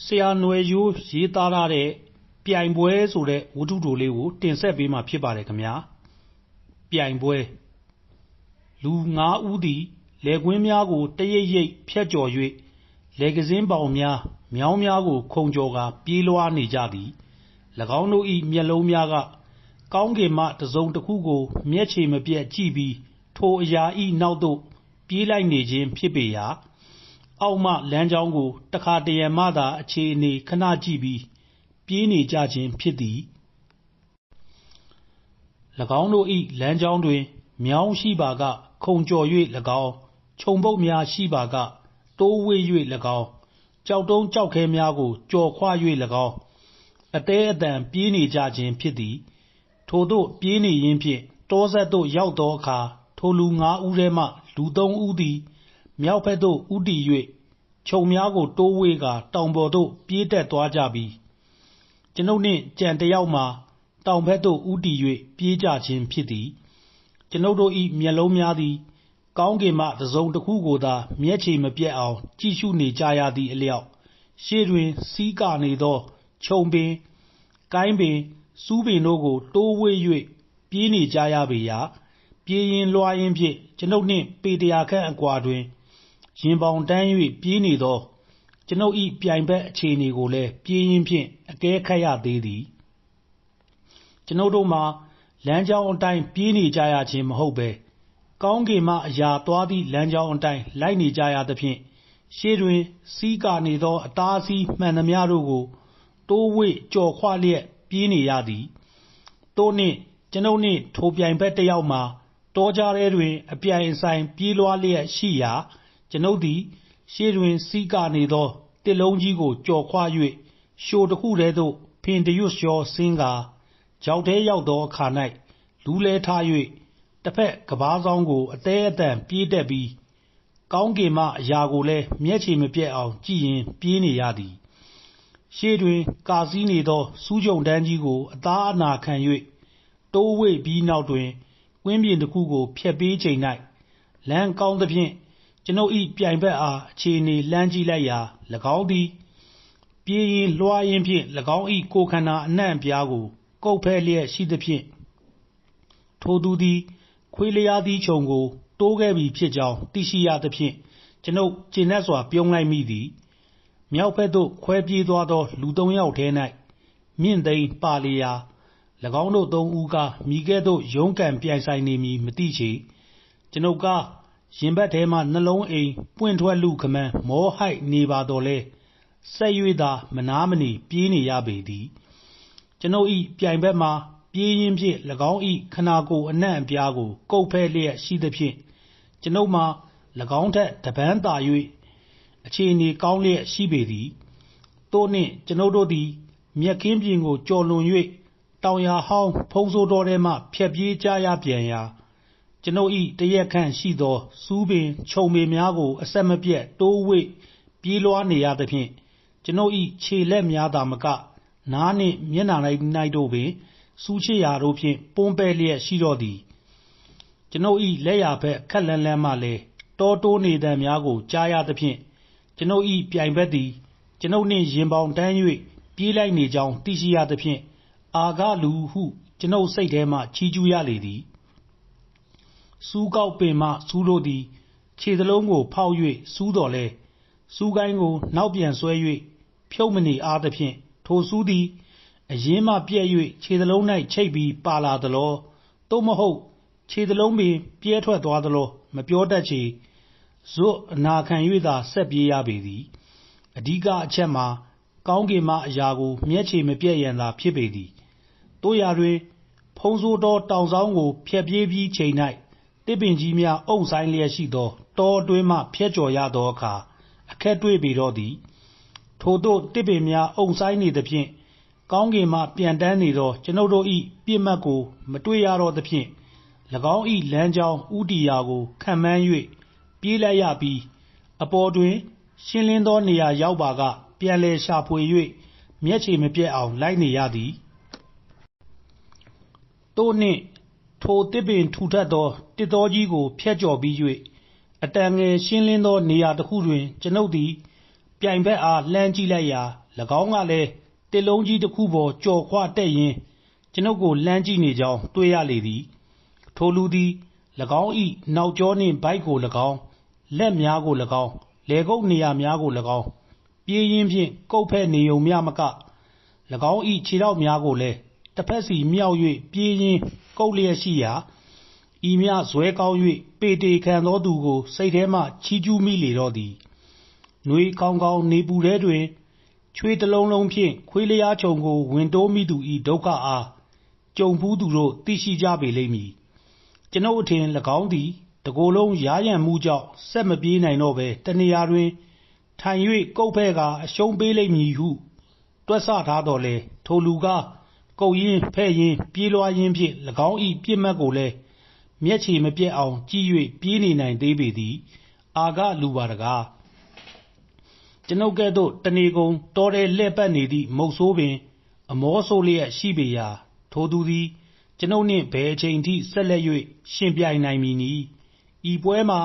ဆရာနွယ်ရိုး ရေးသားထားတဲ့ ပြိုင်ပွဲ ဆိုတဲ့ ဝတ္ထုတိုလေးကို တင်ဆက်ပေးမှာ ဖြစ်ပါတယ်ခင်ဗျာ ပြိုင်ပွဲလူ၅ဦးသည် လယ်ကွင်းများကို တရိပ်ရိပ်ဖြတ်ကျော်၍လယ်ကစင်းပေါင်များ မြောင်းများကို ခုန်ကျော်ကာ ပြေးလွှားနေကြသည်၎င်းတို့၏မျက်လုံးများက ကောင်းကင်မှ တစုံတစ်ခုကို မျက်ခြေမပြတ်ကြည့်ပြီး ထိုအရာ၏နောက်သို့ ပြေးလိုက်နေခြင်း ဖြစ်ပေရာ အောက်မှလမ်းကြောင်းကို တခါတရံမှသာ အခြေအနေ ခဏကြည့်ပြီး ပြေးနေကြခြင်းဖြစ်သည်၎င်းတို့၏လမ်းကြောင်းတွင် မြောင်းရှိပါက ခုန်ကျော်၍၎င်း ခြုံပုတ်များရှိပါက တိုးဝှေ့၍၎င်း ကျောက်တုံးကျောက်ခဲများကို ကျော်ခွ၍၎င်း အသည်းအသန် ပြေးနေကြခြင်းဖြစ်သည် ထိုသို့ပြေးနေရင်းဖြင့် တောစပ်သို့ရောက်သောအခါ ထိုလူငါးဦးထဲမှ လူသုံးဦးသည် မြောက်ဘက်သို့ ဦးတည်၍ခြုံများကို တိုးဝှေ့ကာ တောင်ပေါ်သို့ ပြေးတက်သွားကြပြီး ကျွန်ုပ်နှင့်ကြံတစ်ယောက်မှာ တောင်ဘက်သို့ ဦးတည်၍ပြေးကြခြင်းဖြစ်သည် ကျွန်ုပ်တို့၏မျက်လုံးများသည် ကောင်းကင်မှတစုံတစ်ခုကိုသာ မျက်ခြေမပြတ်အောင် ကြည့်ရှုနေကြရသည့်အလျောက် ရှေ့တွင် စီးကာနေသော ခြုံပင် ကိုင်းပင်စူးပင်တို့ကို တိုးဝှေ့၍ပြေးနေကြရပေရာ ပြေးရင်းလွှားရင်းဖြင့် ကျွန်ုပ်နှင့် ပေတရာခန့်အကွာတွင် ရင်ပေါင်တန်း၍ပြေးနေသော ကျွန်ုပ်၏ပြိုင်ဘက်အခြေအနေကိုလည်း ပြေးရင်းဖြင့် အကဲခတ်ရသေးသည် ကျွန်ုပ်တို့မှာ လမ်းကြောင်းအတိုင်း ပြေးနေကြရခြင်းမဟုတ်ဘဲ ကောင်းကင်မှအရာသွားသည့် လမ်းကြောင်းအတိုင်း လိုက်နေကြရသဖြင့် ရှေ့တွင် စီးကာနေသော အတားအဆီးမှန်သမျှတို့ကို တိုးဝှေ့ကျော်ခွလျက် ပြေးနေရသည် သို့နှင့် ကျွန်ုပ်နှင့် ထိုပြိုင်ဘက်တစ်ယောက်မှာ တောကြားထဲတွင် အပြိုင်အဆိုင် ပြေးလွှားလျက်ရှိရာ ကျွန်ုပ်သည် ရှေ့တွင် စီးကာနေသော တစ်လုံးကြီးကို ကျော်ခွ၍လျှိုတစ်ခုထဲသို့ ဖင်တရွတ်လျောဆင်းကာ ချောက်ထဲရောက်သောအခါ၌လူးလဲထား၍တစ်ဖက်ကဘာစောင်းကို အသည်းအသန် ပြေးတက်ပြီး ကောင်းကင်မှအရာကိုလည်း မျက်ခြေမပြတ်အောင် ကြည့်ရင်း ပြေးနေရသည် ရှေ့တွင် ကာစီးနေသောစူးချုံတန်းကြီးကို အသားအနာခံ၍တိုးဝှေ့ပြီးနောက်တွင် ကွင်းပြင်တစ်ခုကို ဖြတ်ပေးချိန်၌လမ်းကောင်းသဖြင့် ကျွန်ုပ်၏ပြိုင်ဘက်အား အခြေအနေလှမ်းကြည့်လိုက်ရာ၎င်းသည် ပြေးရင်းလွှားရင်းဖြင့်၎င်း၏ကိုယ်ခန္ဓာအနှံ့အပြားကို ကုတ်ဖဲ့လျက်ရှိသဖြင့် ထိုသူသည် ခွေးလျားသီးခြုံကို တိုးခဲ့ပြီဖြစ်ကြောင်း သိရှိရသဖြင့် ကျွန်ုပ်ကျေနပ်စွာ ပြုံးလိုက်မိသည် မြောက်ဘက်သို့ ခွဲပြေးသွားသော လူသုံးယောက်ထဲ၌မြင့်သိမ်းပါလျာ၎င်းတို့သုံးဦးကားမိကဲ့သို့ ရုန်းကန်ပြိုင်ဆိုင်နေမည် မသိချေ ကျွန်ုပ်ကား ရင်ဘတ်ထဲမှ နှလုံးအိမ် ပွင့်ထွက်လူခမန်း မောဟိုက်နေပါတော့လဲဆက်၍သာ မနာမနေ ပြေးနေရပေသည် ကျွန်ုပ်၏ပြိုင်ဘက်မှာ ပြေးရင်းဖြင့်၎င်း၏ခနာကိုယ်အနှံ့အပြားကို ကုတ်ဖဲ့လျက်ရှိသဖြင့် ကျွန်ုပ်မှာ၎င်းထက်တပန်းသာ၍အခြေအနေကောင်းလျက်ရှိပေသည်တို့နှင့် ကျွန်ုပ်တို့သည် မြက်ခင်းပြင်ကို ကျော်လွန်၍တောင်ယာဟောင်း ဖုံးဆိုးတော်ထဲမှ ဖြတ်ပြေးကြရပြန်ရာ ကျွန်ုပ်၏တရက်ခန့်ရှိသောစူးပင်ခြုံပင်များကို အဆက်မပြတ် တိုးဝှေ့ပြေးလွှားနေရသဖြင့် ကျွန်ုပ်၏ခြေလက်များသာမက နားနှင့် မျက်နှာ၌တို့ပင်စူးချစ်ရာတို့ဖြင့် ပွန်းပဲ့လျက်ရှိတော့သည် ကျွန်ုပ်၏လက်ရာဘက် ခပ်လှမ်းလှမ်းမှလည်း တောတိုးနေသံများကို ကြားရသဖြင့် ကျွန်ုပ်၏ပြိုင်ဘက်သည် ကျွန်ုပ်နှင့် ရင်ပေါင်တန်း၍ပြေးလိုက်နေကြောင်း သိရှိရသဖြင့် အာဂလူဟု ကျွန်ုပ်စိတ်ထဲမှ ချီးကျူးရလေသည် စူးကောက်ပင်မှစူးတို့သည် ခြေသလုံးကို ဖောက်၍စူးတော်လဲစူးကိုင်းကို နောက်ပြန်ဆွဲ၍ဖြုတ်မနေအားသဖြင့် ထိုစူးသည် အရင်မှပြက်၍ခြေသလုံး၌ချိတ်ပြီး ပါလာသလော သို့မဟုတ် ခြေသလုံးပင် ပြဲထွက်သွားသလော မပြောတတ်ချေ ဇွတ်အနာခံ၍သာ ဆက်ပြေးရပေသည် အဓိကအချက်မှာ ကောင်းကင်မှအရာကို မျက်ခြေမပြတ်ရန်သာ ဖြစ်ပေသည်တို့ရာတွင် ဖုံးဆိုးသော တောင်ဆောင်ကိုဖျက်ပြေးပြီးချိန်၌ တစ်ပင်ကြီးများ အုပ်ဆိုင်လျက်ရှိသော တောအတွင်းမှဖျက်ကျော်ရသောအခါ အခက်တွေ့ပေတော့သည် ထို့သောတစ်ပင်များ အုပ်ဆိုင်နေသဖြင့် ကောင်းကင်မှပြန်တန်းနေသော ကျွန်ုပ်တို့၏ပြစ်မှတ်ကို မတွေ့ရတော့သဖြင့်၎င်း၏လမ်းကြောင်းဥတီရာကိုခံမှန်း၍ပြေးလိုက်ရပြီး အပေါ်တွင် ရှင်းလင်းသောနေရာရောက်ပါက ပြန်လည်ရှာဖွေ၍မျက်ခြေမပြတ်အောင် လိုက်နေရသည်တို့နှင့် ထိုတစ်ပင်ထူထပ်သောတစ်တောကြီးကိုဖျက်ကျော်ပြီး၍အတန်ငယ်ရှင်းလင်းသော နေရာတစ်ခုတွင် ကျွန်ုပ်သည် ပြိုင်ဘက်အား လှမ်းကြည့်လိုက်ရာ၎င်းကလည်းတစ်လုံးကြီးတစ်ခုပေါ် ကျော်ခွတက်ရင်း ကျွန်ုပ်ကို လှမ်းကြည့်နေကြောင်း တွေ့ရလေသည်။ထိုလူသည်၎င်း၏နောက်ကျောနှင့် ဗိုက်ကို၎င်း၊လက်များကို၎င်း၊လည်ကုပ်နေရာများကို၎င်း ပြေးရင်းဖြင့် ကုတ်ဖက်နေရုံမျှမက၎င်း၏ခြေထောက်များကိုလည်း တစ်ဖက်စီမြှောက်၍ပြေးရင်း ကုတ်လျက်ရှိရာ ဤမျှဇွဲကောင်း၍ပေတေခံသောသူကို စိတ်ထဲမှ ချီးကျူးမိလေတော့သည်။နွေကောင်းကောင်းနေပူထဲတွင် ချွေးတလုံးလုံးဖြင့် ခွေးလျားချုံကို ဝင်တိုးမိသူ၏ဒုက္ခအား ကြုံဖူးသူတို့ သိရှိကြပေလိမ့်မည်။ကျွန်ုပ်အထင်၎င်းသည် တကိုယ်လုံး ယားယံမှုကြောင့် ဆက်မပြေးနိုင်တော့ဘဲ တနေရာတွင် ထိုင်၍ကုတ်ဖဲ့ကာ အရှုံးပေးလိမ့်မည်ဟု တွက်ဆထားသော်လည်း ထိုလူကား ကုတ်ရင်း ဖဲ့ရင်း ပြေးလွှားရင်းဖြင့်၎င်း၏ပစ်မှတ်ကိုလည်း မျက်ခြေမပျက်အောင် ကြည့်၍ပြေးနေနိုင်သေးပေသည်။အာဂလူပါတကား။ကျွန်ုပ်ကဲ့သို့ တနေကုန် တောထဲလှည့်ပတ်နေသည့် မုဆိုးပင် အမောဆိုးလျက်ရှိပေရာ ထိုသူသည် ကျွန်ုပ်နှင့် ဘယ်အချိန်ထိ ဆက်လက်၍ယှဉ်ပြိုင်နိုင်မည်နည်း။ဤပွဲမှာ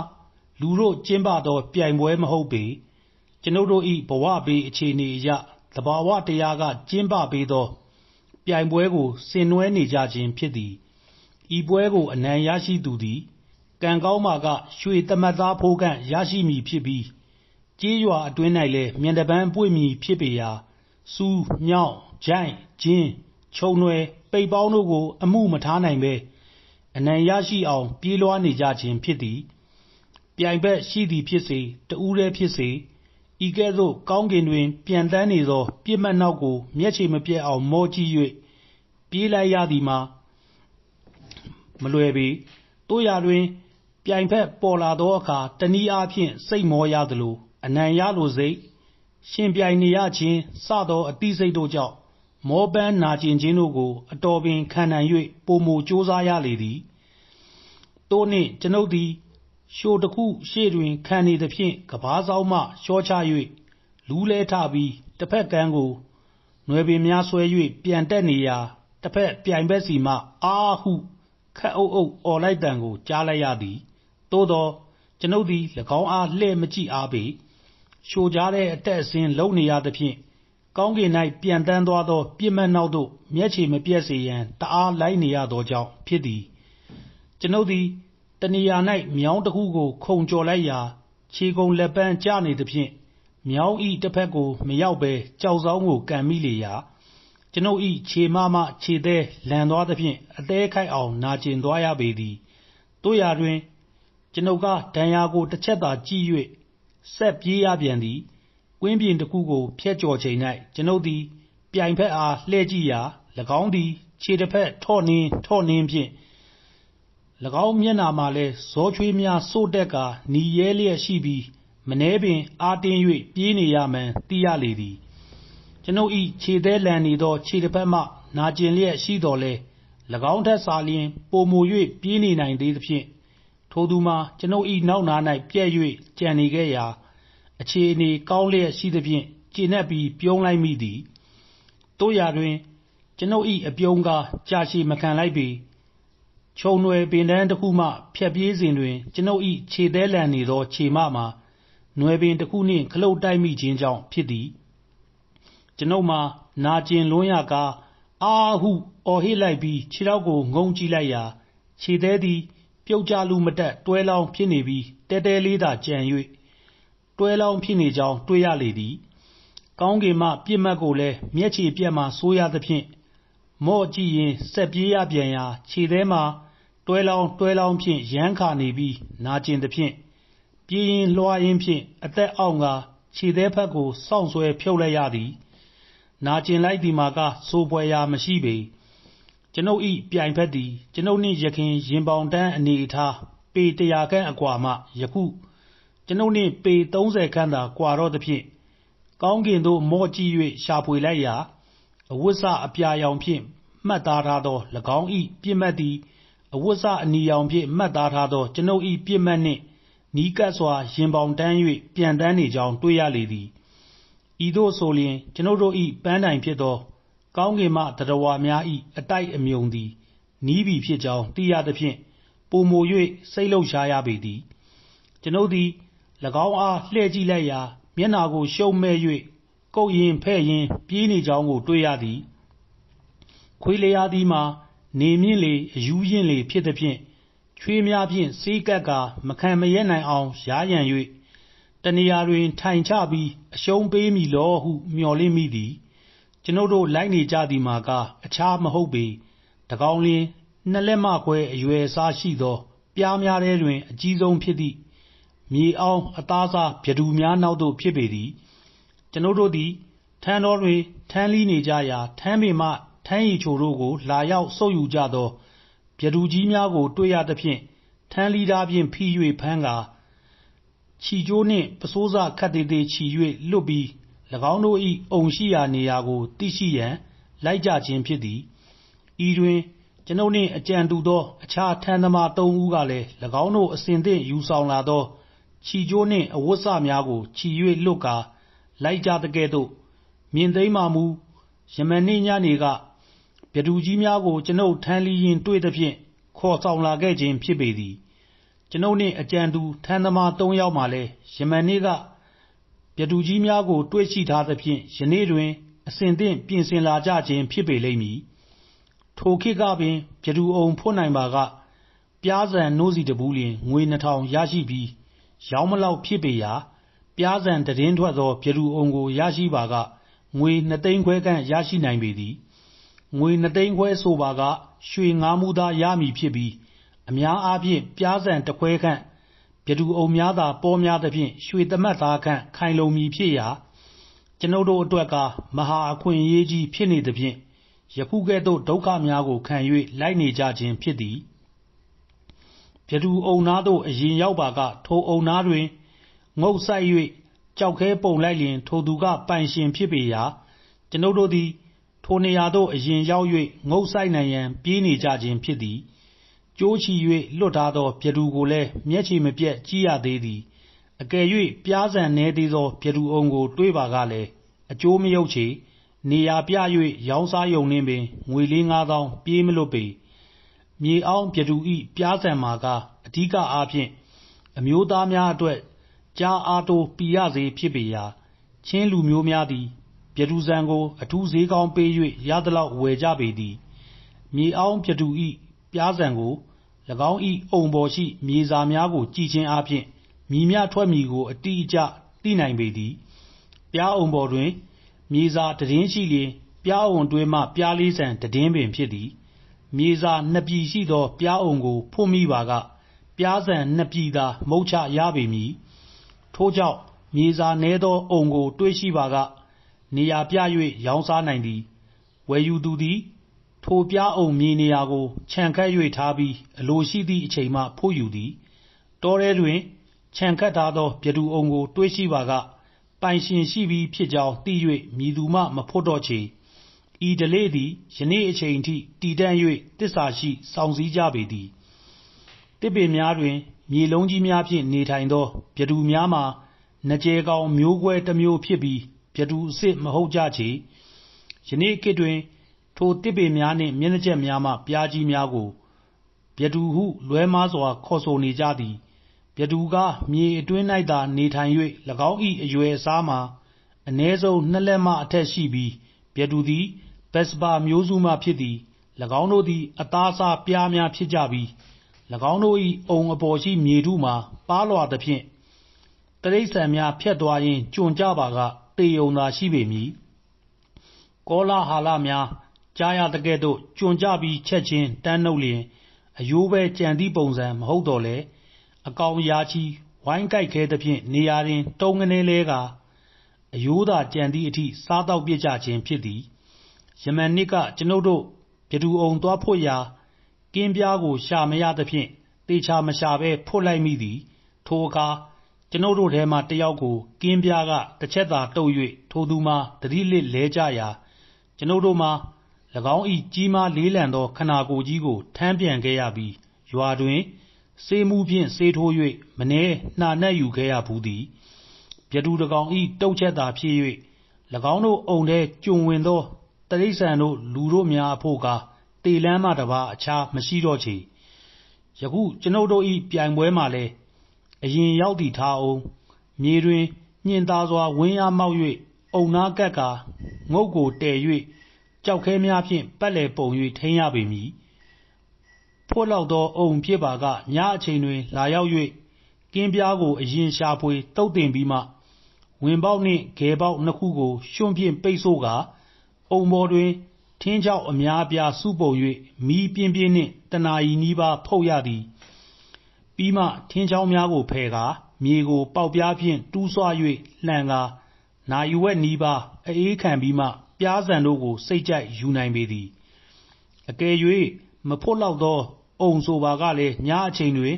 လူတို့ကျင်းပသော ပြိုင်ပွဲမဟုတ်ပေ။ကျွန်ုပ်တို့၏ဘဝဘေးအခြေအနေအရ သဘာဝတရားက ကျင်းပပေးသော ပြိုင်ပွဲကို ဆင်နွှဲနေကြခြင်းဖြစ်သည်။ဤပွဲကို အနိုင်ရရှိသူသည် ကံကောင်းပါက ရွှေသမတ်သားဖိုးခန့် ရရှိမည်ဖြစ်ပြီး ကျေးရွာအတွင်း၌လည်း မျက်နှာပန်းပွင့်မည်ဖြစ်ပေရာ ဆူး၊မြှောက်၊ဂျိုက်၊ဂျင်း၊ခြုံနွယ်၊ပိတ်ပေါင်းတို့ကို အမှုမထားနိုင်ဘဲ အနိုင်ရရှိအောင် ပြေးလွှားနေကြခြင်းဖြစ်သည်။ပြိုင်ဘက်ရှိသည်ဖြစ်စေ၊တဦးတည်းဖြစ်စေ ဤကဲ့သို့ ကောင်းကင်တွင် ပျံသန်းနေသော ပစ်မှတ်နောက်ကို မျက်ခြေမပျက်အောင် မော့ကြည့်၍ပြေးလိုက်ရသည်မှာ မလွယ်ပေ။သို့ရာတွင် ပြိုင်ဘက်ပေါ်လာသောအခါ တနည်းအားဖြင့် စိတ်မောရသလို အနိုင်ရလိုစိတ်၊ယှဉ်ပြိုင်နေရခြင်း စသော အသိစိတ်တို့ကြောင့် မောပန်းနာကျင်ခြင်းတို့ကို အတော်ပင်ခံနိုင်၍ပိုမိုကြိုးစားရလေသည်။သို့နှင့် ကျွန်ုပ်သည် လျှိုတစ်ခုရှေ့တွင် ခံနေသဖြင့် ကမ်းပါးစောင့်မှ လျှောချ၍လူးလည်းထပြီး တစ်ဖက်ကမ်းကို နွယ်ပင်များဆွဲ၍ပြန်တက်နေရာ တစ်ဖက်ပြိုင်ဘက်ဆီမှ အားဟု ခပ်အုပ်အုပ် အော်လိုက်သံကို ကြားလိုက်ရသည်။သို့သော် ကျွန်ုပ်သည်၎င်းအား လှည့်မကြည့်အားပေ။လျှိုကြားတဲ့အတက်အဆင်း လုပ်နေရသဖြင့် ကောင်းကင်၌ပျံသန်းသွားသော ပစ်မှတ်နောက်သို့ မျက်ခြေမပျက်စေရန် တအားလိုက်နေရသောကြောင့် ဖြစ်သည်။ကျွန်ုပ်သည် တနေရာ၌မြောင်းတစ်ခုကို ခုန်ကျော်လိုက်ရာ ခြေကုန်လက်ပန်းကျနေသဖြင့် မြောင်း၏တစ်ဖက်ကို မရောက်ဘဲ ကျောက်စောင်းကို ကန်မိလေရာ ကျွန်ုပ်၏ခြေမမခြေသည်းလန်သွားသဖြင့် အသည်းခိုက်အောင် နာကျင်သွားရပေသည်။သို့ရာတွင် ကျွန်ုပ်ကဒဏ်ရာကို တစ်ချက်သာကြည့်၍ဆက်ပြေးရပြန်သည်။ကွင်းပြင်တစ်ခုကို ဖြတ်ကျော်ချိန်၌ကျွန်ုပ်သည် ပြိုင်ဘက်အားလှည့်ကြည့်ရာ၎င်းသည် ခြေတစ်ဖက် ထော့နှင်း ထော့နှင်းဖြင့်၎ င်းမျက်နှာမှာလည်း ဇောချွေးများ စို့တက်ကာ နီရဲလျက်ရှိပြီး မနည်းပင် အားတင်း၍ပြေးနေရမှန်း သိရလေသည်။ကျွန်ုပ်၏ခြေသည်းလန်နေသော ခြေတစ်ဖက်မှ နာကျင်လျက်ရှိသော်လည်း၎င်းထက်စာလျှင် ပိုမို၍ပြေးနေနိုင်သေးသဖြင့် ထိုသူမှာ ကျွန်ုပ်၏နောက်နား၌ပြတ်၍ကျန်နေခဲ့ရာ အခြေအနေကောင်းလျက်ရှိသဖြင့် ကျေနပ်ပြီး ပြုံးလိုက်မိသည်။သို့ရာတွင် ကျွန်ုပ်၏အပြုံးကား ကြာရှည်မခံလိုက်ပေ။ ခြုံနွယ်ပင်တန်းတစ်ခုမှ ဖြတ်ပြေးစဉ်တွင် ကျွန်ုပ်၏ခြေသည်းလန်နေသော ခြေမမှာ နွယ်ပင်တစ်ခုနှင့် ခလုတ်တိုက်မိခြင်းကြောင့် ဖြစ်သည်။ကျွန်ုပ်မှာ နာကျင်လွန်းရာကား အာဟု အော်ဟစ်လိုက်ပြီး ခြေထောက်ကို ငုံကြည့်လိုက်ရာ ခြေသည်းသည် ပြုတ်ကျလုမတတ် တွဲလောင်းဖြစ်နေပြီးတဲတဲလေးသာကျန်၍တွဲလောင်းဖြစ်နေကြောင်း တွေ့ရလေသည်။ကောင်းကင်မှပြစ်မှတ်ကိုလည်း မျက်ခြေပြတ်မှဆိုးရသဖြင့် မော့ကြည့်ရင်ဆက်ပြေးရပြန်ရာ ခြေသည်းမှာ တွဲလောင်းတွဲလောင်းဖြင့် ရမ်းခါနေပြီး နာကျင်သဖြင့် ပြေးရင်းလွှားရင်းဖြင့် အသက်အောင့်ကာ ခြေသည်းဖက်ကို စောင့်ဆွဲဖြုတ်လိုက်ရသည်။နာကျင်လိုက်သည်မှာကဆိုဖွယ်ရာမရှိပေ။ကျွန်ုပ်၏ပြိုင်ဘက်သည် ကျွန်ုပ်နှင့်ယခင် ရင်ဘောင်တန်းအနေအထား ပေတရာခန့်အကွာမှ ယခု ကျွန်ုပ်နှင့် ပေသုံးဆယ်ခန့်သာကွာတော့သဖြင့် ကောင်းကင်သို့မော့ကြည့်၍ရှာဖွေလိုက်ရာ အဝတ်စအပြာရောင်ဖြင့် မှတ်သားထားသော၎င်း၏ပစ်မှတ်သည် အဝတ်စအနီရောင်ဖြင့် မှတ်သားထားသော ကျွန်ုပ်၏ပစ်မှတ်နှင့် နီးကပ်စွာ ရင်ဘောင်တန်း၍ပျံသန်းနေကြောင်း တွေ့ရလေသည်။ဤသို့ဆိုလျှင် ကျွန်ုပ်တို့၏ပန်းတိုင်ဖြစ်သော ကောင်းကင်မှသတ္တဝါများ၏အတိုက်အမြုံသည် နီးပြီဖြစ်ကြောင်း သိရသဖြင့် ပိုမို၍စိတ်လှုပ်ရှားရပေသည်။ကျွန်ုပ်သည်၎င်းအားလှည့်ကြည့်လိုက်ရာ မျက်နှာကို ရှုံးမဲ့၍ကုတ်ရင်ဖဲ့ရင်ပြေးနေကြောင်းကို တွေ့ရသည် ခွေးလျားသည်မှာ နေမြင့်လေအယူရင့်လေဖြစ်သည်ဖြင့် ချွေးများဖြင့် စေးကပ်ကာ မခံမရက်နိုင်အောင်ရားရန်၍တနေရာတွင် ထိုင်ချပြီး အရှုံးပေးမိလောဟုမျှော်လင့်မိသည် ကျွန်ုပ်တို့ လိုက်နေကြသည်မှာကအခြားမဟုတ်ပေတကောင်လျင် နှစ်လက်မခွဲ အရွယ်အစားရှိသောပြားများထဲတွင် အကြီးဆုံးဖြစ်သည့် မြေအောင်အသားစားဗျဒူများနောက်သို့ ဖြစ်ပေသည် ကျွန်ုပ်တို့သည် ထန်းတော်တွင် ထန်းလီးနေကြရာ ထန်းပင်မှ ထန်းရည်ချိုတို့ကို လာရောက်ဆုပ်ယူကြသော ဗျဒူကြီးများကို တွေ့ရသဖြင့် ထန်းလီးသားဖြင့် ဖိ၍ဖမ်းကာ ခြီကျိုးနှင့်ပစိုးစခတ်သေးသေးခြီ၍လွတ်ပြီး၎င်းတို့၏အုံရှိရာနေရာကို သိရှိရန် လိုက်ကြခြင်းဖြစ်သည် ဤတွင် ကျွန်ုပ်နှင့် အကြံတူသော အခြားထန်းသမားသုံးဦးကလည်း၎င်းတို့အစဉ်သင့် ယူဆောင်လာသော ခြီကျိုးနှင့် အဝတ်စများကိုခြီ၍လွတ်ကာ လိုက်ကြသကဲ့သို့ မြင်သိမ်းမှမူယမန်နေ့ညနေက ဗျဒူကြီးများကို ကျွန်ုပ်ထမ်းလီရင်တွေ့သဖြင့် ခေါ်ဆောင်လာခဲ့ခြင်းဖြစ်ပေသည် ကျွန်ုပ်နှင့်အကြံတူ ထမ်းသမား၃ယောက်မှလည်း ယမန်နေ့ကဗျဒူကြီးများကို တွေ့ရှိထားသဖြင့် ယနေ့တွင်အစဉ်သင့်ပြင်ဆင်လာကြခြင်း ဖြစ်ပေလိမ့်မည် ထိုခေတ်ကပင်ဗျဒူအုံဖွတ်နိုင်ပါကပြားဆန်နို့စီတဘူးလျင် ငွေ2000ရရှိပြီး ရောင်းမလောက်ဖြစ်ပေရာပြားဆန်တည်င်းထွက်သောဗျဒူအုံကို ရရှိပါက ငွေ2သိန်းခွဲခန့် ရရှိနိုင်ပေသည် ငွေ2သိန်းခွဲဆိုပါက ရွှေငါးမူသားရမည်ဖြစ်ပြီး အများအားဖြင့်ပြားဆန်တစ်ခွဲခန့်ဗျဒူအုံများသာ ပေါ်များသဖြင့် ရွှေသမတ်သားခန့် ခိုင်လုံမည်ဖြစ်ရာ ကျွန်ုပ်တို့အတွက်ကမဟာအခွင့်အရေးကြီး ဖြစ်နေသဖြင့် ယခုကဲ့သို့ ဒုက္ခများကိုခံ၍လိုက်နေကြခြင်းဖြစ်သည်ဗျဒူအုံနာသို့ အရင်ရောက်ပါက ထိုအုံနာတွင် ငုတ်ဆိုင်၍ကြောက်ခဲပုံလိုက်လျင် ထိုသူက ပိုင်ရှင်ဖြစ်ပေရာ ကျွန်ုပ်တို့သည် ထိုနေရာသို့ အရင်ရောက်၍ငုတ်ဆိုင်နိုင်ရန် ပြေးနေကြခြင်းဖြစ်သည် ကြိုးချီ၍လွတ်ထားသောဗျဒူကိုလည်း မျက်ခြေမပြတ် ကြည့်ရသေးသည် အကယ်၍ပြားဆန်နေသေးသောဗျဒူအုံကို တွေးပါကလည်း အကျိုးမယုတ်ချေ နေရာပြ၍ရောင်းစားယုံနှင်းပင် ငွေလေး9000ပြေးမလွတ်ပေ မြေအောင်ဗျဒူဤပြားဆန်မှာကအဓိကအားဖြင့် အမျိုးသားများအတွက်ကြားအားတိုး ပီရစေဖြစ်ပေရာ ချင်းလူမျိုးများသည် ဗျဒူဆန်ကို အထူးဈေးကောင်းပေး၍ရသလောက် ဝယ်ကြပေသည် မြေအောင်ဗျဒူဤပြားဆန်ကို၎င်းဤအုံပေါ်ရှိ မြေစာများကို ကြည်ခြင်းအပြင်မိမြထွက်မီကို အတိအကျ သိနိုင်ပေသည်ပြားအုံပေါ်တွင် မြေစာတည်င်းရှိလျင်ပြားအုံတွဲမှပြားလေးဆန်တည်င်းပင်ဖြစ်သည် မြေစာနှစ်ပြည်ရှိသောပြားအုံကို ဖွင့်မိပါကပြားဆန်နှစ်ပြည်သာ မုတ်ချရပေမည် ထို့ကြောင့် မြေစာနဲသော အုံကို တွေးရှိပါက နေရာပြ၍ရောင်းစားနိုင်သည် ဝယ်ယူသူသည် ထိုပြားအုံမြေနေရာကို ခြံခတ်၍ထားပြီး အလိုရှိသည့်အချိန်မှ ဖို့ယူသည် တောထဲတွင် ခြံခတ်ထားသောဗျဒူအုံကို တွေးရှိပါက ပိုင်ရှင်ရှိပြီးဖြစ်ကြောင်း သိ၍မြည်သူမှမဖို့တော့ချေဤဒလေသည် ယနေ့အချိန်ထိ တည်တံ့၍တစ္ဆာရှိ စောင့်စည်းကြပေသည်တစ်ပင်များတွင် မြေလုံးကြီးများဖြင့် နေထိုင်သောဗျဒူများမှာနကြယ်ကောင်မျိုးကွဲတစ်မျိုးဖြစ်ပြီး ဗျဒူအစ်စ် မဟုတ်ကြချေ ယနေ့ခေတ်တွင် ထိုတစ်ပင်များနှင့် မျက်နှာချက်များမှပြားကြီးများကိုဗျဒူဟု လွဲမားစွာ ခေါ်ဆိုနေကြသည်ဗျဒူကမြေအတွင်း၌သာ နေထိုင်၍၎င်း၏အရွယ်အစားမှာအ ਨੇ ဆုံး နှစ်လက်မအထက်ရှိပြီးဗျဒူသည်ဘက်စပါမျိုးစုမှဖြစ်သည်၎င်းတို့သည် အသားစားပြားများဖြစ်ကြပြီး၎င်းတို့၏အုံအပေါ်ရှိ မြေထုမှာ ပါလွာသဖြင့် တိရစ္ဆာန်များ ဖြတ်သွားရင်း ကျွန်ကြပါက သေယုံသာရှိပေမည် ကောလာဟာလများ ကြားရသကဲ့သို့ ကျွန်ကြပြီး ချက်ချင်း တန်းနှုတ်လျင်အယိုးပဲကြံသည့်ပုံစံ မဟုတ်တော့လေအကောင်ရာချီ ဝိုင်းကြိုက်ခဲသဖြင့် နေရာတွင် တုံးကနေလဲကအယိုးသာကြံသည့်အထိ စားတော့ပြစ်ကြခြင်း ဖြစ်သည် ယမန်နှစ်က ကျွန်ုပ်တို့ ပြတူအုံသွားဖို့ရာ ကင်းပြားကို ရှာမရသဖြင့်တေချာမရှာဘဲ ဖွတ်လိုက်မိသည် ထိုအခါ ကျွန်ုပ်တို့ထဲမှတယောက်ကို ကင်းပြားက တစ်ချက်သာတုပ်၍ထိုသူမှာတတိလစ်လဲကြရာ ကျွန်ုပ်တို့မှာ၎င်း၏ကြီးမားလေးလံသော ခနာကိုယ်ကြီးကို ထမ်းပြန်ခဲ့ရပြီး ရွာတွင် ဆေးမှုဖြင့် ဆေးထိုး၍မနှဲနှာနှက်ယူခဲ့ရဘူးသည်ဗျတူတကောင်ဤတုတ်ချက်သာဖြစ်၍၎င်းတို့အုံထဲကျုံဝင်သောတရိษံတို့ လူတို့များအဖို့ကားတေလန်းမှတပါအခြားမရှိတော့ချေ ယခုကျွန်ုပ်တို့ဤပြိုင်ပွဲမှာလဲ အရင်ရောက်သည်ထားအောင်မြေတွင်ညင်သာစွာ ဝင်းအားမောက်၍အုံနာကပ်ကာ ငုတ်ကိုတည်၍ကြောက်ခဲများဖြင့် ပတ်လည်ပုံ၍ထိန်းရပေမည် ဖွတ်လောက်သောအုံဖြစ်ပါက ညအချိန်တွင် လာရောက်၍ကင်းပြားကို အရင်ရှာဖွေတုတ်တင်ပြီးမှ ဝင်ပေါက်နှင့်ဂဲပေါက်နှစ်ခုကို ရွှွန့်ဖြင့်ပိတ်ဆို့ကာ အုံပေါ်တွင် ထင်းချောက်အများအပြား စုပုံ၍မီးပြင်းပြင်းနှင့်တနာရီနီးပါး ဖုတ်ရသည် ပြီးမှ ထင်းချောင်းများကိုဖယ်ကာ မြေကို ပေါက်ပြားဖြင့် တူးဆွ၍လှန်ကာ နာယူဝက်နီးပါးအေးခံပြီးမှပြားဆန်တို့ကို စိတ်ကြိုက်ယူနိုင်ပေသည် အကယ်၍မဖွတ်လောက်သော အုံဆိုပါကလည်း ညအချိန်တွင်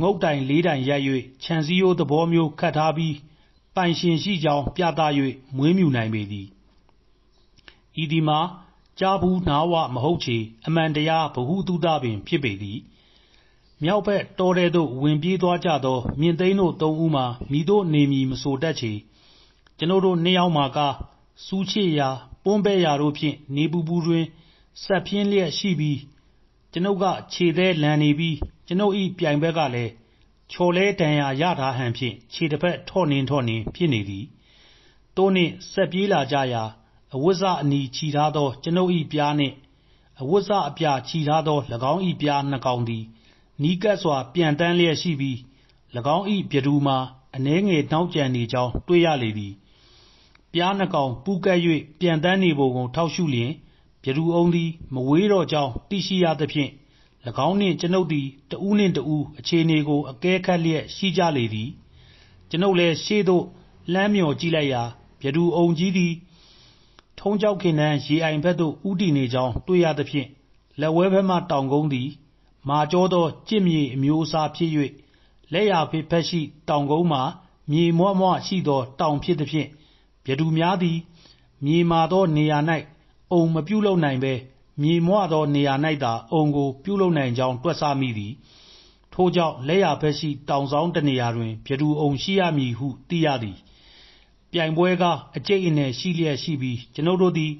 ငုတ်တိုင်လေးတိုင်ရိုက်၍ခြံစည်းရိုးသဘောမျိုး ခတ်ထားပြီး ပိုင်ရှင်ရှိကြောင်း ပြသ၍မွေးမြူနိုင်ပေသည် ဤသည်မှာ ကြားဘူးနာဝမဟုတ်ချေ အမှန်တရား ဗဟုသုတပင် ဖြစ်ပေသည် မြောက်ဘက် တောထဲသို့ ဝင်ပြေးသွားကြသော မြင့်သိန်းတို့သုံးဦးမှာမိတို့နေမည် မဆိုတတ်ချေ ကျွန်ုပ်တို့နှစ်ယောက်မှာကားစူးချေရာ ပွန်းပဲ့ရာတို့ဖြင့် နေပူပူတွင်ဆက်ဖြင်းလျက်ရှိပြီး ကျွန်ုပ်က ခြေသေးလန်နေပြီး ကျွန်ုပ်ဤပြိုင်ဘက်ကလည်း ချော်လဲတန်ရာရထားဟန်ဖြင့် ခြေတစ်ဖက် ထော့နှင်းထော့နှင်း ဖြစ်နေသည်တိုးနှင့် ဆက်ပြေးလာကြရာ အဝတ်စအနီခြီထားသော ကျွန်ုပ်ဤပြားနှင့် အဝတ်စအပြာခြီထားသော၎င်းဤပြားနှစ်ကောင်သည် နီးကပ်စွာပြန်တန်းလျက်ရှိပြီး၎င်းဤပြတူမှာ အနှဲငယ်နောက်ကျန်နေကြောင်း တွေ့ရလေသည်ပြားနှစ်ကောင် ပူးကပ်၍ပြန်တန်းနေပုံကို ထောက်ရှုလျင် ပြတူအုံးသည် မဝေးတော့ကြောင်း သိရှိရသဖြင့်၎င်းနှင့် ကျွန်ုပ်သည်တဦးနှင့်တဦး အခြေအနေကို အကဲခတ်လျက်ရှိကြလေသည် ကျွန်ုပ်လည်း ရှေ့သို့ လှမ်းမြော်ကြည့်လိုက်ရာ ပြတူအုံကြီးသည် ထုံးကြောက်ခင်တန်း ရေအိုင်ဘက်သို့ဥတီနေကြောင်း တွေ့ရသဖြင့် လက်ဝဲဘက်မှ တောင်ကုန်းသည် မာကျောသော ကြစ်မြေအမျိုးအစားဖြစ်၍လက်ရာဖေဖက်ရှိ တောင်ကုန်းမှာ မြေမွမွရှိသော တောင်ဖြစ်သဖြင့်ပြတူများသည် မြေမာသောနေရာ၌အုံမပြုတ်လုံနိုင်ဘဲ မြေမွသောနေရာ၌သာ အုံကို ပြုတ်လုံနိုင်ကြောင်း တွက်ဆမိသည် ထို့ကြောင့် လက်ရာဖက်ရှိ တောင်ဆောင်တနေရာတွင်ပြတူအုံရှိရမည်ဟု သိရသည် ပြိုင်ပွဲကအကျိတ်အနယ် ရှိလျက်ရှိပြီး ကျွန်ုပ်တို့သည်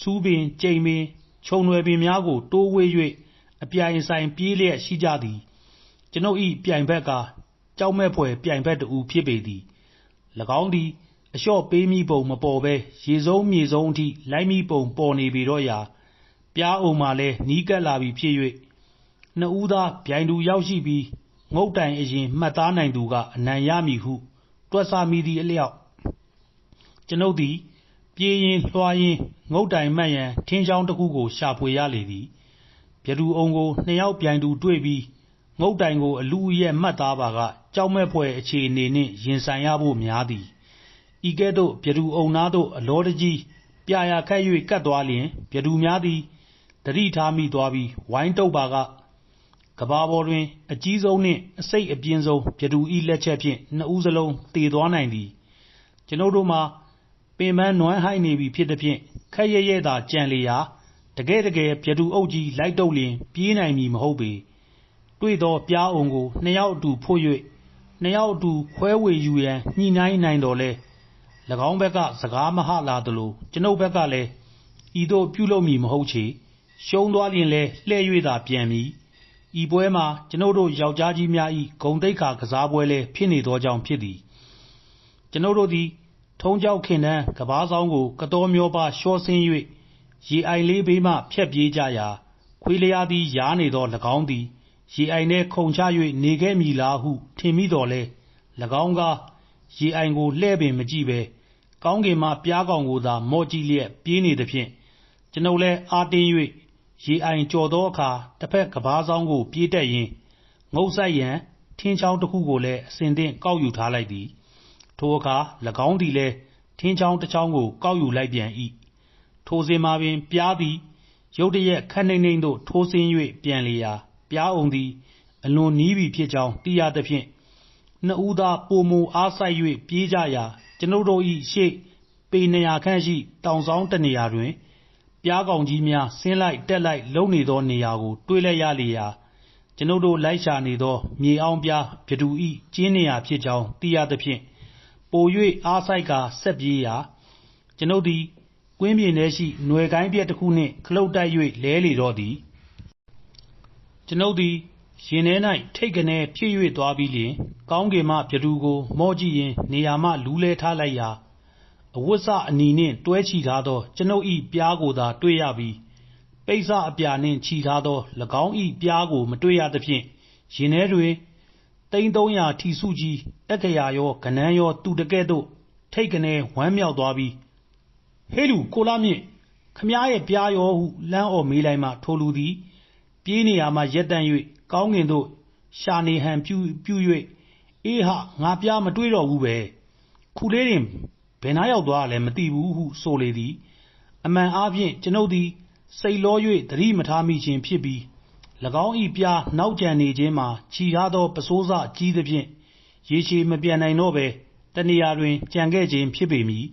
စူးပင် ကြိမ်ပင်ခြုံရွယ်ပင်များကို တိုးဝေး၍ အပြိုင်ဆိုင် ပြေးလျက်ရှိကြသည် ကျွန်ုပ်၏ပြိုင်ဘက်ကကြောက်မဲ့ဖွယ် ပြိုင်ဘက်တူဖြစ်ပေသည်၎င်းသည် အလျှော့ပေးမိပုံ မပေါ်ဘဲ ရေဆုံးမြေဆုံးအထိ လိုက်မိပုံ ပေါ်နေပေတော့ရာပြားအုံမှလည်း နီးကပ်လာပြီဖြစ်၍နှစ်ဦးသားဗျိုင်တူရောက်ရှိပြီး ငုတ်တိုင်အရင် မှတ်သားနိုင်သူက အနိုင်ရမည်ဟု တွက်ဆမိသည့်အလျောက် ကျွန်ုပ်သည် ပြေးရင်လွှားရင်ငုတ်တိုင်မှတ်ရန် ထင်းချောင်းတစ်ခုကို ရှာဖွေရလေသည် ပြတူအုံကို နှစ်ယောက်ပြိုင်တူတွေ့ပြီး ငုတ်တိုင်ကို အလူအရက်မှတ်သားပါက ကြောက်မဲ့ဖွယ်အခြေအနေနှင့် ရင်ဆိုင်ရဖို့များသည် ဤကဲ့သို့ပြတူအုံနာသို့ အလောတကြီး ပြာရာခတ်၍ကတ်သွားလျင်ပြတူများသည်တတိထားမိသွားပြီး ဝိုင်းတုပ်ပါကကဘာပေါ်တွင် အကြီးဆုံးနှင့် အစိတ်အပြင်းဆုံးပြတူဤလက်ချက်ဖြင့် နှစ်ဦးစလုံးတည်သွားနိုင်သည် ကျွန်ုပ်တို့မှာ ပင်ပန်းနွမ်းဟိုက်နေပြီဖြစ်သည်ဖြင့်ခက်ရဲရဲသာကြံလေရာ တကယ်တကယ် ပြတူအုပ်ကြီး လိုက်တုပ်လျင် ပြေးနိုင်မည်မဟုတ်ပေ တွေ့သောပြားအုံကို နှစ်ယောက်အတူဖို့၍နှစ်ယောက်အတူ ခွဲဝေယူရန် ညှိနှိုင်းနိုင်တော်လဲ၎င်းဘက်က စကားမဟလာသလို ကျွန်ုပ်ဘက်ကလည်း ဤသို့ပြုလုပ်မည်မဟုတ်ချေ ရှုံးသွားလျင်လဲလှဲ့၍သာပြန်မည် ဤပွဲမှာ ကျွန်ုပ်တို့ယောက်ျားကြီးများ၏ဂုံတိတ်ခါကစားပွဲလဲဖြစ်နေသောကြောင့် ဖြစ်သည် ကျွန်ုပ်တို့သည် ထုံးကြောက်ခင်တန်းကဘာဆောင်ကိုကတော်မျောပါလျှောဆင်း၍ ရေအိုင်လေးဘေးမှ ဖြတ်ပြေးကြရာ ခွေးလျားသည်ရားနေသော၎င်းသည် ရေအိုင်ထဲခုန်ချ၍နေခဲ့မည်လားဟု ထင်မိတော်လဲ၎င်းကရေအိုင်ကို လှဲ့ပင်မကြည့်ပဲကောင်းကင်မှပြားကောင်ကိုသာ မော့ကြည့်လျက် ပြေးနေသဖြင့် ကျွန်ုပ်လည်း အားတင်း၍ရေအိုင်ကြော်သောအခါတစ်ဖက်ကဘာဆောင်ကို ပြေးတက်ရင်း ငုတ်ဆိုင်ရန် ထင်းချောင်းတစ်ခုကိုလည်းအစဉ်သင့် ကောက်ယူထားလိုက်သည် ထိုအခါ၎င်းသည်လည်း ထင်းချောင်းတစ်ချောင်းကို ကောက်ယူလိုက်ပြန်၏ ထိုစဉ်မှာပင်ပြားသည် ရုတ်တရက်ခက်နှိမ့်နှိမ့်သို့ ထိုးဆင်း၍ပြန်လေရာပြားအုံသည် အလွန်နီးပြီဖြစ်ကြောင်း သိရသဖြင့် နှစ်ဦးသား ပိုမိုအားစိုက်၍ပြေးကြရာ ကျွန်ုပ်တို့၏ရှေ့ ပေ200ခန့်ရှိ တောင်ဆောင်တနေရာတွင်ပြားကောင်ကြီးများ ဆင်းလိုက်တက်လိုက် လုံနေသောနေရာကို တွေ့လိုက်ရလေရာ ကျွန်ုပ်တို့လိုက်ရှာနေသော မြေအောင်ပြား ပြတူဤကျင်းနေရာဖြစ်ကြောင်း သိရသဖြင့် ပို၍အားစိုက်ကဆက်ပြေးရာ ကျွန်ုပ်သည် ကွင်းပြင်ထဲရှိຫນွယ်ကိုင်းပြက်တစ်ခုနှင့် ခလုတ်တိုက်၍လဲလေတော့သည် ကျွန်ုပ်သည် ရင်ထဲ၌ထိတ်ကနေဖြစ်၍သွားပြီးလျှင် ကောင်းကင်မှ ပြတူကို မော့ကြည့်ရင်း နေရာမှ လူးလဲထားလိုက်ရာ အဝတ်စအနီနှင့် တွဲချီထားသော ကျွန်ုပ်၏ပြားကိုသာ တွေ့ရပြီး ပိတ်စအပြာနှင့် ချီထားသော၎င်း၏ပြားကို မတွေ့ရသဖြင့် ရင်ထဲတွင် သိန်းသုံးရာထီစုကြီး အက္ခရာရောကနန်းရော သူတကဲ့သို့ ထိတ်ကနေဝမ်းမြောက်သွားပြီး ဟေးလူ ကိုလာမြင့် ခမားရဲ့ပြားရောဟု လှမ်းအော်မေးလိုက်မှ ထိုလူသည် ပြေးနေရာမှရက်တန့်၍ကောင်းကင်သို့ ရှာနေဟန်ပြုပြု၍အေးဟာငါပြား မတွေ့တော့ဘူးပဲခုလေးတင် ဘယ်နားရောက်သွားလဲ မသိဘူးဟု ဆိုလေသည် အမှန်အားဖြင့် ကျွန်ုပ်သည် စိတ်လော၍သတိမထားမိခြင်းဖြစ်ပြီး၎င်း၏ပြား နောက်ကျန်နေခြင်းမှာခြီထားသောပစိုးစကြီးသဖြင့် ရေရှည်မပြန်နိုင်တော့ပဲတနေရာတွင်ကြံခဲ့ခြင်းဖြစ်ပေမည်၎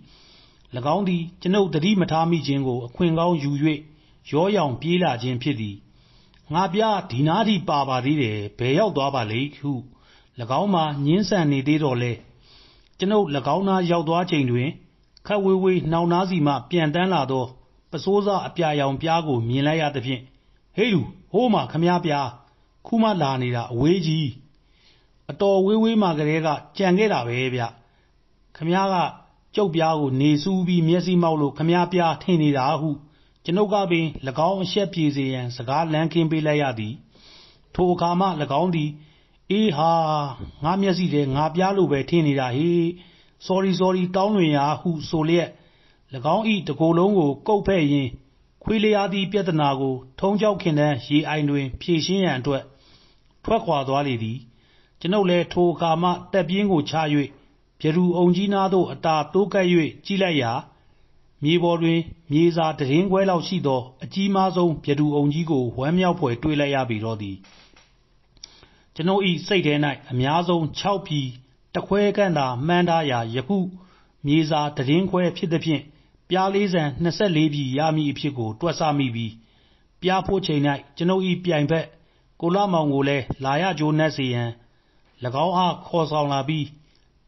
င်းသည် ကျွန်ုပ်သတိမထားမိခြင်းကို အခွင့်ကောင်းယူ၍ရောရောင်ပြေးလာခြင်းဖြစ်သည် ငါပြား ဒီနားထိပါပါသေးတယ် ဘယ်ရောက်သွားပါလိမ့် ဟု၎င်းမှာညင်းဆန်နေသေးတော့လဲကျွန်ုပ်၎င်းနားရောက်သွားချိန်တွင် ခပ်ဝေးဝေးနှောင်နားစီမှပြန်တန်းလာသောပစိုးစအပြာရောင်ပြားကို မြင်လိုက်ရသဖြင့် ဟေးလူ ဟိုးမှခမားပြား ခုမှလာနေတာ အဝေးကြီး အတော်ဝေးဝေးမှကလေးက ကြံခဲ့တာပဲဗျ ခမားက ကျုပ်ပြားကို နေစူးပြီး မျက်စိမောက်လို့ ခမားပြား ထင်နေတာဟု ကျွန်ုပ်ကပင်၎င်းအရှက်ပြေစေရန် စကားလမ်းခင်းပေးလိုက်ရသည် ထိုအခါမှ၎င်းသည် အေးဟာ ငါမျက်စိထဲ ငါပြားလို့ပဲ ထင်နေတာဟေး sorry sorry တောင်းလွင်ရာဟု ဆိုလျက်၎င်း၏တကိုယ်လုံးကို ကုတ်ဖဲ့ရင်း ခွေးလျားသည့် ပြဿနာကို ထုံးကျောက်ခင်တန်းရေအိုင်တွင် ဖြေရှင်းရန်အတွက် ထွက်ခွာသွားလေသည် ကျွန်ုပ်လည်း ထိုအခါမှတက်ပြင်းကိုချ၍ ပြရူအုံကြီးနားသို့အတာတိုးကပ်၍ကြည့်လိုက်ရာ မြေပေါ်တွင် မြေစာတရင်ခွဲလောက်ရှိသော အကြီးမားဆုံးပြရူအုံကြီးကို ဝမ်းမြောက်ဖွယ် တွေ့လိုက်ရပေတော့သည် ကျွန်ုပ်၏စိတ်ထဲ၌အများဆုံး6ပြည်တခွဲခန့်သာ မှန်းထားရာ ယခု မြေစာတရင်ခွဲဖြစ်သဖြင့် ပြားလေးဆန်24ပြည်ရမည်အဖြစ်ကို တွက်ဆမိပြီး ပြားဖို့ချိန်၌ကျွန်ုပ်၏ပြိုင်ဘက် ကိုလမောင်ကိုလည်း လာရကြိုးနှက်စေရန်၎င်းအား ခေါ်ဆောင်လာပြီး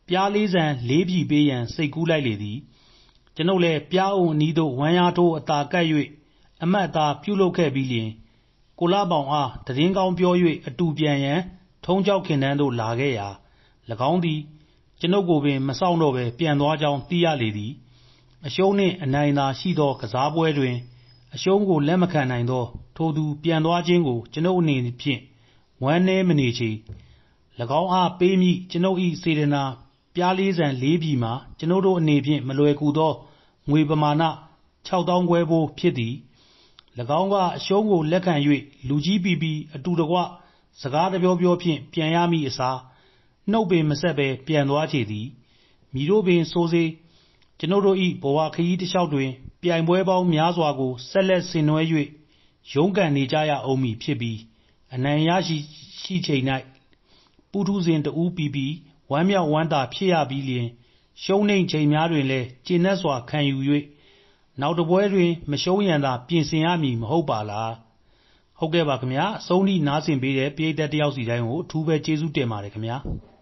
ပြားလေးဆန်၄ပြည်ပေးရန် စိတ်ကူးလိုက်လေသည် ကျွန်ုပ်လည်းပြားအုံအနီးသို့ ဝမ်းရထိုးအသာကပ်၍အမတ်အသာပြုလုပ်ခဲ့ပြီးလျင် ကိုလမောင်အားတည်င်းကောင်းပြော၍အတူပြန်ရန် ထုံးကျောက်ခင်တန်းသို့ လာခဲ့ရာ၎င်းသည် ကျွန်ုပ်ကိုပင် မစောင့်တော့ဘဲ ပြန်သွားကြောင်း သိရလေသည် အရှုံးနှင့်အနိုင်သာရှိသော ကစားပွဲတွင် အရှုံးကို လက်မခံနိုင်သော ထိုသူပြန်သွားခြင်းကို ကျွန်ုပ်အနေဖြင့် ဝမ်းနည်းမနေချေ၎င်းအားပေးမည့် ကျွန်ုပ်၏စေတနာ ပြားလေးဆန် ၄ ပြည်မှာ ကျွန်ုပ်တို့အနေဖြင့် မလွယ်ကူသော ငွေပမာဏ၆သောင်းခွဲဖိုးဖြစ်သည်၎င်းက အရှုံးကိုလက်ခံ၍လူကြီးပီပီ အတူတကွ စကားတပြောပြောဖြင့် ပြန်ရမည့်အစား နှုတ်ပင်မဆက်ဘဲ ပြန်သွားချေသည် မည်တို့ပင်ဆိုစေ ကျွန်ုပ်တို့၏ဘဝခရီးတစ်လျှောက်တွင် ပြိုင်ပွဲပေါင်းများစွာကို ဆက်လက်ဆင်နွှဲ၍ရုန်းကန်နေကြရဦးမည်ဖြစ်ပြီး အနိုင်ရရှိရှိချိန်၌ပူးထူးစဉ်တဦးပီပီ ဝမ်းမြောက်ဝမ်းသာဖြစ်ရပြီးလျှင် ရှုံးနိမ့်ချိန်များတွင်လည်း ကျေနပ်စွာခံယူ၍နောက်တပွဲတွင် မရှုံးရန်သာ ပြင်ဆင်ရမည် မဟုတ်ပါလား။ဟုတ်ကဲ့ပါခင်ဗျာ။အဆုံးထိ နားဆင်ပေးတဲ့ ပရိသတ်တယောက်စီတိုင်းကို အထူးပဲ ကျေးဇူးတင်ပါတယ်ခင်ဗျာ။